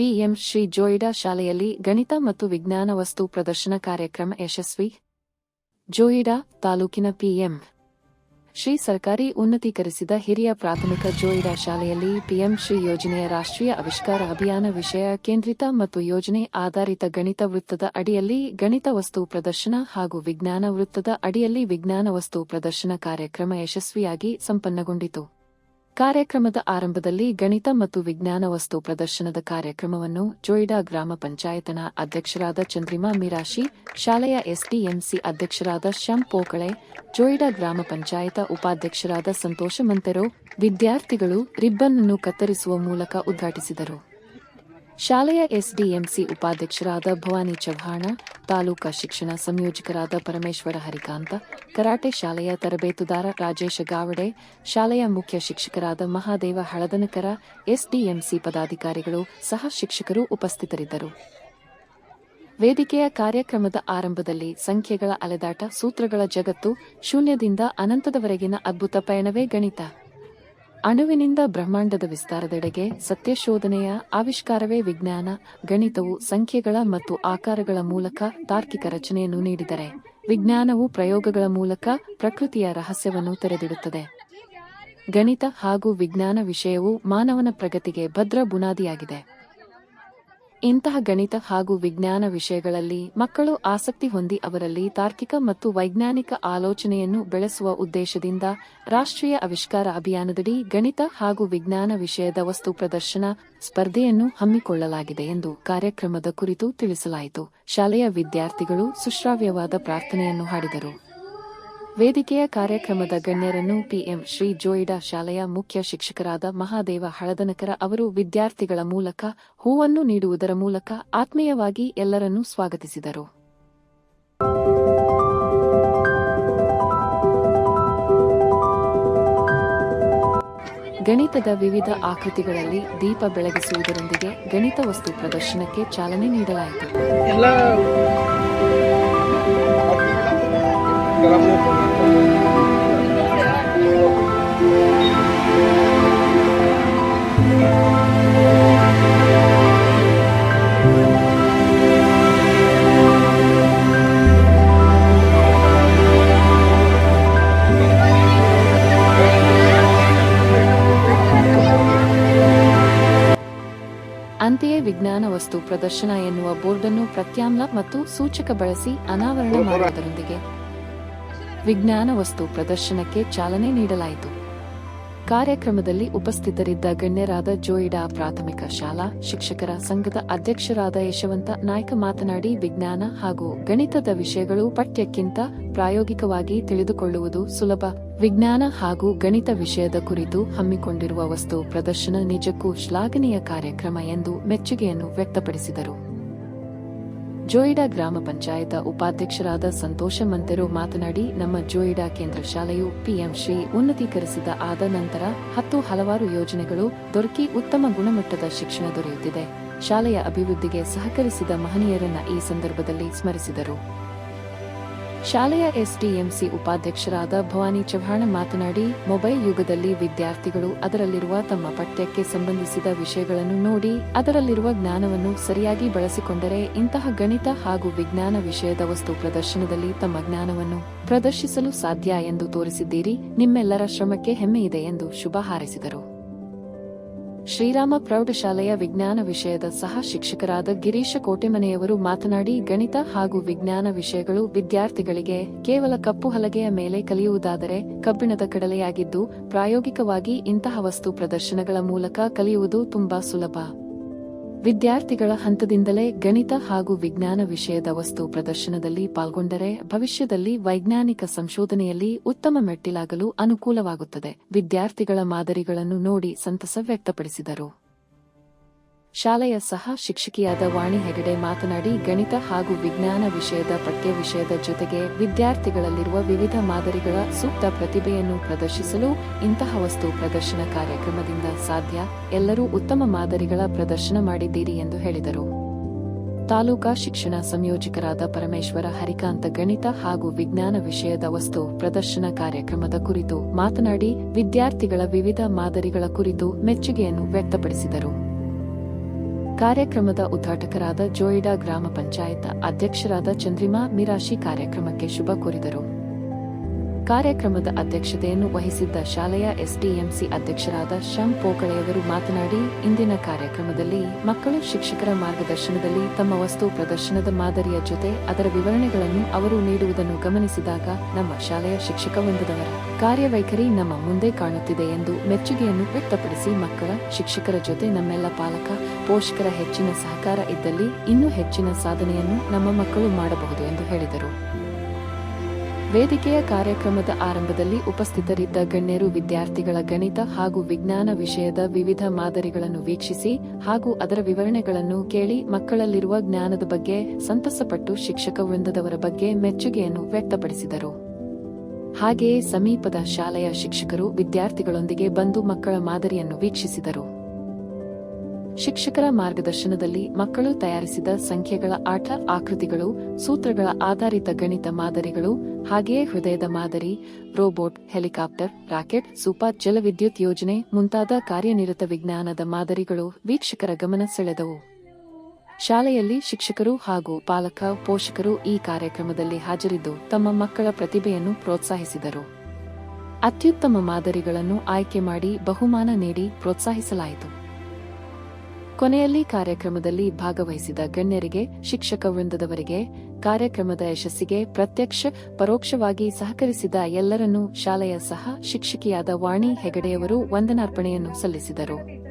PM Shri Joida ಶಾಲೆಯಲ್ಲಿ ಗಣಿತ ಮತ್ತು ವಿಜ್ಞಾನ ವಸ್ತು ಪ್ರದರ್ಶನ ಕಾರ್ಯಕ್ರಮ ಯಶಸ್ವಿ. ಜೋಯಿಡಾ ತಾಲೂಕಿನ ಪಿಎಂ ಶ್ರೀ ಸರ್ಕಾರಿ ಉನ್ನತೀಕರಿಸಿದ ಹಿರಿಯ ಪ್ರಾಥಮಿಕ ಜೋಯಿಡಾ ಶಾಲೆಯಲ್ಲಿ ಪಿಎಂ ಶ್ರೀ ಯೋಜನೆಯ ರಾಷ್ಟ್ರೀಯ ಆವಿಷ್ಕಾರ ಅಭಿಯಾನ ವಿಷಯ ಕೇಂದ್ರಿತ ಮತ್ತು ಯೋಜನೆ ಆಧಾರಿತ ಗಣಿತ ವೃತ್ತದ ಅಡಿಯಲ್ಲಿ ಗಣಿತ ವಸ್ತು ಪ್ರದರ್ಶನ ಹಾಗೂ ವಿಜ್ಞಾನ ವೃತ್ತದ ಅಡಿಯಲ್ಲಿ ವಿಜ್ಞಾನ ವಸ್ತು ಪ್ರದರ್ಶನ ಕಾರ್ಯಕ್ರಮ ಯಶಸ್ವಿಯಾಗಿ ಸಂಪನ್ನಗೊಂಡಿತು. ಕಾರ್ಯಕ್ರಮದ ಆರಂಭದಲ್ಲಿ ಗಣಿತ ಮತ್ತು ವಿಜ್ಞಾನ ವಸ್ತು ಪ್ರದರ್ಶನದ ಕಾರ್ಯಕ್ರಮವನ್ನು ಜೋಯಿಡಾ ಗ್ರಾಮ ಪಂಚಾಯತನ ಅಧ್ಯಕ್ಷರಾದ ಚಂದ್ರಿಮಾ ಮಿರಾಶಿ, ಶಾಲೆಯ ಎಸ್ಡಿಎಂಸಿ ಅಧ್ಯಕ್ಷರಾದ ಶ್ಯಾಮ್ ಪೋಕಳೆ, ಜೋಯಿಡಾ ಗ್ರಾಮ ಪಂಚಾಯತ ಉಪಾಧ್ಯಕ್ಷರಾದ ಸಂತೋಷ ಮಂತೆರೋ ವಿದ್ಯಾರ್ಥಿಗಳು ರಿಬ್ಬನ್ ಅನ್ನು ಕತ್ತರಿಸುವ ಮೂಲಕ ಉದ್ಘಾಟಿಸಿದರು. ಶಾಲೆಯ ಎಸ್ಡಿಎಂಸಿ ಉಪಾಧ್ಯಕ್ಷರಾದ ಭವಾನಿ ಚವ್ಹಾಣ, ತಾಲೂಕಾ ಶಿಕ್ಷಣ ಸಂಯೋಜಕರಾದ ಪರಮೇಶ್ವರ ಹರಿಕಾಂತ, ಕರಾಟೆ ಶಾಲೆಯ ತರಬೇತುದಾರ ರಾಜೇಶ ಗಾವಡೆ, ಶಾಲೆಯ ಮುಖ್ಯ ಶಿಕ್ಷಕರಾದ ಮಹಾದೇವ ಹಳದನಕರ, ಎಸ್ಡಿಎಂಸಿ ಪದಾಧಿಕಾರಿಗಳು ಸಹ ಶಿಕ್ಷಕರು ಉಪಸ್ಥಿತರಿದ್ದರು. ವೇದಿಕೆಯ ಕಾರ್ಯಕ್ರಮದ ಆರಂಭದಲ್ಲಿ ಸಂಖ್ಯೆಗಳ ಅಲೆದಾಟ, ಸೂತ್ರಗಳ ಜಗತ್ತು ಶೂನ್ಯದಿಂದ ಅನಂತದವರೆಗಿನ ಅದ್ಭುತ ಪಯಣವೇ ಗಣಿತ. ಅಣುವಿನಿಂದ ಬ್ರಹ್ಮಾಂಡದ ವಿಸ್ತಾರದೆಡೆಗೆ ಸತ್ಯಶೋಧನೆಯ ಆವಿಷ್ಕಾರವೇ ವಿಜ್ಞಾನ, ಗಣಿತವು ಸಂಖ್ಯೆಗಳ ಮತ್ತು ಆಕಾರಗಳ ಮೂಲಕ ತಾರ್ಕಿಕ ರಚನೆಯನ್ನು ನೀಡಿದರೆ, ವಿಜ್ಞಾನವು ಪ್ರಯೋಗಗಳ ಮೂಲಕ ಪ್ರಕೃತಿಯ ರಹಸ್ಯವನ್ನು ತೆರೆದಿಡುತ್ತದೆ. ಗಣಿತ ಹಾಗೂ ವಿಜ್ಞಾನ ವಿಷಯವು ಮಾನವನ ಪ್ರಗತಿಗೆ ಭದ್ರ ಬುನಾದಿಯಾಗಿದೆ. ಇಂತಹ ಗಣಿತ ಹಾಗೂ ವಿಜ್ಞಾನ ವಿಷಯಗಳಲ್ಲಿ ಮಕ್ಕಳು ಆಸಕ್ತಿ ಹೊಂದಿ ಅವರಲ್ಲಿ ತಾರ್ಕಿಕ ಮತ್ತು ವೈಜ್ಞಾನಿಕ ಆಲೋಚನೆಯನ್ನು ಬೆಳೆಸುವ ಉದ್ದೇಶದಿಂದ ರಾಷ್ಟ್ರೀಯ ಆವಿಷ್ಕಾರ ಅಭಿಯಾನದಡಿ ಗಣಿತ ಹಾಗೂ ವಿಜ್ಞಾನ ವಿಷಯದ ವಸ್ತು ಪ್ರದರ್ಶನ ಸ್ಪರ್ಧೆಯನ್ನು ಹಮ್ಮಿಕೊಳ್ಳಲಾಗಿದೆ ಎಂದು ಕಾರ್ಯಕ್ರಮದ ಕುರಿತು ತಿಳಿಸಲಾಯಿತು. ಶಾಲೆಯ ವಿದ್ಯಾರ್ಥಿಗಳು ಸುಶ್ರಾವ್ಯವಾದ ಪ್ರಾರ್ಥನೆಯನ್ನು ಹಾಡಿದರು. ವೇದಿಕೆಯ ಕಾರ್ಯಕ್ರಮದ ಗಣ್ಯರನ್ನು ಪಿಎಂ ಶ್ರೀ ಜೋಯಿಡಾ ಶಾಲೆಯ ಮುಖ್ಯ ಶಿಕ್ಷಕರಾದ ಮಹಾದೇವ ಹಳದನಕರ ಅವರು ವಿದ್ಯಾರ್ಥಿಗಳ ಮೂಲಕ ಹೂವನ್ನು ನೀಡುವುದರ ಮೂಲಕ ಆತ್ಮೀಯವಾಗಿ ಎಲ್ಲರನ್ನೂ ಸ್ವಾಗತಿಸಿದರು. ಗಣಿತದ ವಿವಿಧ ಆಕೃತಿಗಳಲ್ಲಿ ದೀಪ ಬೆಳಗಿಸುವುದರೊಂದಿಗೆ ಗಣಿತ ವಸ್ತು ಪ್ರದರ್ಶನಕ್ಕೆ ಚಾಲನೆ ನೀಡಲಾಯಿತು. ಅಂತೆಯೇ ವಿಜ್ಞಾನ ವಸ್ತು ಪ್ರದರ್ಶನ ಎನ್ನುವ ಬೋರ್ಡನ್ನು ಪ್ರತ್ಯಾಮ್ಲ ಮತ್ತು ಸೂಚಕ ಬಳಸಿ ಅನಾವರಣ ಮಾಡುವುದರೊಂದಿಗೆ. ವಿಜ್ಞಾನ ವಸ್ತು ಪ್ರದರ್ಶನಕ್ಕೆ ಚಾಲನೆ ನೀಡಲಾಯಿತು. ಕಾರ್ಯಕ್ರಮದಲ್ಲಿ ಉಪಸ್ಥಿತರಿದ್ದ ಗಣ್ಯರಾದ ಜೋಯಿಡಾ ಪ್ರಾಥಮಿಕ ಶಾಲಾ, ಶಿಕ್ಷಕರ ಸಂಘದ ಅಧ್ಯಕ್ಷರಾದ ಯಶವಂತ ನಾಯ್ಕ ಮಾತನಾಡಿ, ವಿಜ್ಞಾನ ಹಾಗೂ ಗಣಿತದ ವಿಷಯಗಳು ಪಠ್ಯಕ್ಕಿಂತ ಪ್ರಾಯೋಗಿಕವಾಗಿ ತಿಳಿದುಕೊಳ್ಳುವುದು ಸುಲಭ. ವಿಜ್ಞಾನ ಹಾಗೂ ಗಣಿತ ವಿಷಯದ ಕುರಿತು ಹಮ್ಮಿಕೊಂಡಿರುವ ವಸ್ತು ಪ್ರದರ್ಶನ ನಿಜಕ್ಕೂ ಶ್ಲಾಘನೀಯ ಕಾರ್ಯಕ್ರಮ ಎಂದು ಮೆಚ್ಚುಗೆಯನ್ನು ವ್ಯಕ್ತಪಡಿಸಿದರು. ಜೋಯಿಡಾ ಗ್ರಾಮ ಪಂಚಾಯತ ಉಪಾಧ್ಯಕ್ಷರಾದ ಸಂತೋಷ ಮಂತೆರು ಮಾತನಾಡಿ, ನಮ್ಮ ಜೋಯಿಡಾ ಕೇಂದ್ರ ಶಾಲೆಯು ಪಿಎಂ ಉನ್ನತೀಕರಿಸಿದ ಆದ ನಂತರ ಹತ್ತು ಹಲವಾರು ಯೋಜನೆಗಳು ದೊರಕಿ ಉತ್ತಮ ಗುಣಮಟ್ಟದ ಶಿಕ್ಷಣ ದೊರೆಯುತ್ತಿದೆ. ಶಾಲೆಯ ಅಭಿವೃದ್ಧಿಗೆ ಸಹಕರಿಸಿದ ಮಹನೀಯರನ್ನ ಈ ಸಂದರ್ಭದಲ್ಲಿ ಸ್ಮರಿಸಿದರು. ಶಾಲೆಯ ಎಸ್ಡಿಎಂಸಿ ಉಪಾಧ್ಯಕ್ಷರಾದ ಭವಾನಿ ಚವ್ಹಾಣ್ ಮಾತನಾಡಿ, ಮೊಬೈಲ್ ಯುಗದಲ್ಲಿ ವಿದ್ಯಾರ್ಥಿಗಳು ಅದರಲ್ಲಿರುವ ತಮ್ಮ ಪಠ್ಯಕ್ಕೆ ಸಂಬಂಧಿಸಿದ ವಿಷಯಗಳನ್ನು ನೋಡಿ, ಅದರಲ್ಲಿರುವ ಜ್ಞಾನವನ್ನು ಸರಿಯಾಗಿ ಬಳಸಿಕೊಂಡರೆ ಇಂತಹ ಗಣಿತ ಹಾಗೂ ವಿಜ್ಞಾನ ವಿಷಯದ ವಸ್ತು ಪ್ರದರ್ಶನದಲ್ಲಿ ತಮ್ಮ ಜ್ಞಾನವನ್ನು ಪ್ರದರ್ಶಿಸಲು ಸಾಧ್ಯ ಎಂದು ತೋರಿಸಿದ್ದೀರಿ. ನಿಮ್ಮೆಲ್ಲರ ಶ್ರಮಕ್ಕೆ ಹೆಮ್ಮೆಯಿದೆ ಎಂದು ಶುಭ ಹಾರೈಸಿದರು. ಶ್ರೀರಾಮ ಪ್ರೌಢಶಾಲೆಯ ವಿಜ್ಞಾನ ವಿಷಯದ ಸಹ ಶಿಕ್ಷಕರಾದ ಗಿರೀಶ ಕೋಟೆಮನೆಯವರು ಮಾತನಾಡಿ, ಗಣಿತ ಹಾಗೂ ವಿಜ್ಞಾನ ವಿಷಯಗಳು ವಿದ್ಯಾರ್ಥಿಗಳಿಗೆ ಕೇವಲ ಕಪ್ಪು ಹಲಗೆಯ ಮೇಲೆ ಕಲಿಯುವುದಾದರೆ ಕಬ್ಬಿಣದ ಕಡಲೆಯಾಗಿದ್ದು ಪ್ರಾಯೋಗಿಕವಾಗಿ ಇಂತಹ ವಸ್ತು ಪ್ರದರ್ಶನಗಳ ಮೂಲಕ ಕಲಿಯುವುದು ತುಂಬಾ ಸುಲಭ. ವಿದ್ಯಾರ್ಥಿಗಳ ಹಂತದಿಂದಲೇ ಗಣಿತ ಹಾಗೂ ವಿಜ್ಞಾನ ವಿಷಯದ ವಸ್ತು ಪ್ರದರ್ಶನದಲ್ಲಿ ಪಾಲ್ಗೊಂಡರೆ ಭವಿಷ್ಯದಲ್ಲಿ ವೈಜ್ಞಾನಿಕ ಸಂಶೋಧನೆಯಲ್ಲಿ ಉತ್ತಮ ಮೆಟ್ಟಿಲಾಗಲು ಅನುಕೂಲವಾಗುತ್ತದೆ. ವಿದ್ಯಾರ್ಥಿಗಳ ಮಾದರಿಗಳನ್ನು ನೋಡಿ ಸಂತಸ ವ್ಯಕ್ತಪಡಿಸಿದರು. ಶಾಲೆಯ ಸಹ ಶಿಕ್ಷಕಿಯಾದ ವಾಣಿ ಹೆಗಡೆ ಮಾತನಾಡಿ, ಗಣಿತ ಹಾಗೂ ವಿಜ್ಞಾನ ವಿಷಯದ ಪಠ್ಯ ವಿಷಯದ ಜೊತೆಗೆ ವಿದ್ಯಾರ್ಥಿಗಳಲ್ಲಿರುವ ವಿವಿಧ ಮಾದರಿಗಳ ಸೂಕ್ತ ಪ್ರತಿಭೆಯನ್ನು ಪ್ರದರ್ಶಿಸಲು ಇಂತಹ ವಸ್ತು ಪ್ರದರ್ಶನ ಕಾರ್ಯಕ್ರಮದಿಂದ ಸಾಧ್ಯ. ಎಲ್ಲರೂ ಉತ್ತಮ ಮಾದರಿಗಳ ಪ್ರದರ್ಶನ ಮಾಡಿದ್ದೀರಿ ಎಂದು ಹೇಳಿದರು. ತಾಲೂಕಾ ಶಿಕ್ಷಣ ಸಂಯೋಜಕರಾದ ಪರಮೇಶ್ವರ ಹರಿಕಾಂತ ಗಣಿತ ಹಾಗೂ ವಿಜ್ಞಾನ ವಿಷಯದ ವಸ್ತು ಪ್ರದರ್ಶನ ಕಾರ್ಯಕ್ರಮದ ಕುರಿತು ಮಾತನಾಡಿ, ವಿದ್ಯಾರ್ಥಿಗಳ ವಿವಿಧ ಮಾದರಿಗಳ ಕುರಿತು ಮೆಚ್ಚುಗೆಯನ್ನು ವ್ಯಕ್ತಪಡಿಸಿದರು. ಕಾರ್ಯಕ್ರಮದ ಉದ್ಘಾಟಕರಾದ ಜೋಯಿಡಾ ಗ್ರಾಮ ಪಂಚಾಯತ್ ಅಧ್ಯಕ್ಷರಾದ ಚಂದ್ರಿಮಾ ಮಿರಾಶಿ ಕಾರ್ಯಕ್ರಮಕ್ಕೆ ಶುಭ ಕೋರಿದರು. ಕಾರ್ಯಕ್ರಮದ ಅಧ್ಯಕ್ಷತೆಯನ್ನು ವಹಿಸಿದ್ದ ಶಾಲೆಯ ಎಸ್ಡಿಎಂಸಿ ಅಧ್ಯಕ್ಷರಾದ ಶಂ ಪೋಕಳೆಯವರು ಮಾತನಾಡಿ, ಇಂದಿನ ಕಾರ್ಯಕ್ರಮದಲ್ಲಿ ಮಕ್ಕಳು ಶಿಕ್ಷಕರ ಮಾರ್ಗದರ್ಶನದಲ್ಲಿ ತಮ್ಮ ವಸ್ತು ಪ್ರದರ್ಶನದ ಮಾದರಿಯ ಜೊತೆ ಅದರ ವಿವರಣೆಗಳನ್ನು ಅವರು ನೀಡುವುದನ್ನು ಗಮನಿಸಿದಾಗ ನಮ್ಮ ಶಾಲೆಯ ಶಿಕ್ಷಕ ವೃಂದದವರ ಕಾರ್ಯವೈಖರಿ ನಮ್ಮ ಮುಂದೆ ಕಾಣುತ್ತಿದೆ ಎಂದು ಮೆಚ್ಚುಗೆಯನ್ನು ವ್ಯಕ್ತಪಡಿಸಿ ಮಕ್ಕಳ, ಶಿಕ್ಷಕರ ಜೊತೆ ನಮ್ಮೆಲ್ಲ ಪಾಲಕ, ಪೋಷಕರ ಹೆಚ್ಚಿನ ಸಹಕಾರ ಇದ್ದಲ್ಲಿ ಇನ್ನೂ ಹೆಚ್ಚಿನ ಸಾಧನೆಯನ್ನು ನಮ್ಮ ಮಕ್ಕಳು ಮಾಡಬಹುದು ಎಂದು ಹೇಳಿದರು. ವೇದಿಕೆಯ ಕಾರ್ಯಕ್ರಮದ ಆರಂಭದಲ್ಲಿ ಉಪಸ್ಥಿತರಿದ್ದ ಗಣ್ಯರು ವಿದ್ಯಾರ್ಥಿಗಳ ಗಣಿತ ಹಾಗೂ ವಿಜ್ಞಾನ ವಿಷಯದ ವಿವಿಧ ಮಾದರಿಗಳನ್ನು ವೀಕ್ಷಿಸಿ ಹಾಗೂ ಅದರ ವಿವರಣೆಗಳನ್ನು ಕೇಳಿ ಮಕ್ಕಳಲ್ಲಿರುವ ಜ್ಞಾನದ ಬಗ್ಗೆ, ಸಂತಸಪಟ್ಟು ಶಿಕ್ಷಕ ವೃಂದದವರ ಬಗ್ಗೆ ಮೆಚ್ಚುಗೆಯನ್ನು ವ್ಯಕ್ತಪಡಿಸಿದರು. ಹಾಗೆಯೇ ಸಮೀಪದ ಶಾಲೆಯ ಶಿಕ್ಷಕರು ವಿದ್ಯಾರ್ಥಿಗಳೊಂದಿಗೆ ಬಂದು ಮಕ್ಕಳ ಮಾದರಿಯನ್ನು ವೀಕ್ಷಿಸಿದರು. ಶಿಕ್ಷಕರ ಮಾರ್ಗದರ್ಶನದಲ್ಲಿ ಮಕ್ಕಳು ತಯಾರಿಸಿದ ಸಂಖ್ಯೆಗಳ ಆಟ ಆಕೃತಿಗಳು, ಸೂತ್ರಗಳ ಆಧಾರಿತ ಗಣಿತ ಮಾದರಿಗಳು, ಹಾಗೆಯೇ ಹೃದಯದ ಮಾದರಿ, ರೋಬೋಟ್, ಹೆಲಿಕಾಪ್ಟರ್, ರಾಕೆಟ್ ಸೂಪರ್ ಜಲವಿದ್ಯುತ್ ಯೋಜನೆ ಮುಂತಾದ ಕಾರ್ಯನಿರತ ವಿಜ್ಞಾನದ ಮಾದರಿಗಳು ವೀಕ್ಷಕರ ಗಮನ ಸೆಳೆದವು. ಶಾಲೆಯಲ್ಲಿ ಶಿಕ್ಷಕರು ಹಾಗೂ ಪಾಲಕ, ಪೋಷಕರು ಈ ಕಾರ್ಯಕ್ರಮದಲ್ಲಿ ಹಾಜರಿದ್ದು ತಮ್ಮ ಮಕ್ಕಳ ಪ್ರತಿಭೆಯನ್ನು ಪ್ರೋತ್ಸಾಹಿಸಿದರು. ಅತ್ಯುತ್ತಮ ಮಾದರಿಗಳನ್ನು ಆಯ್ಕೆ ಮಾಡಿ ಬಹುಮಾನ ನೀಡಿ ಪ್ರೋತ್ಸಾಹಿಸಲಾಯಿತು. ಕೊನೆಯಲ್ಲಿ ಕಾರ್ಯಕ್ರಮದಲ್ಲಿ ಭಾಗವಹಿಸಿದ ಗಣ್ಯರಿಗೆ, ಶಿಕ್ಷಕ ವೃಂದದವರಿಗೆ, ಕಾರ್ಯಕ್ರಮದ ಯಶಸ್ಸಿಗೆ ಪ್ರತ್ಯಕ್ಷ, ಪರೋಕ್ಷವಾಗಿ ಸಹಕರಿಸಿದ ಎಲ್ಲರನ್ನೂ ಶಾಲೆಯ ಸಹ ಶಿಕ್ಷಕಿಯಾದ ವಾಣಿ ಹೆಗಡೆಯವರು ವಂದನಾರ್ಪಣೆಯನ್ನು ಸಲ್ಲಿಸಿದರು.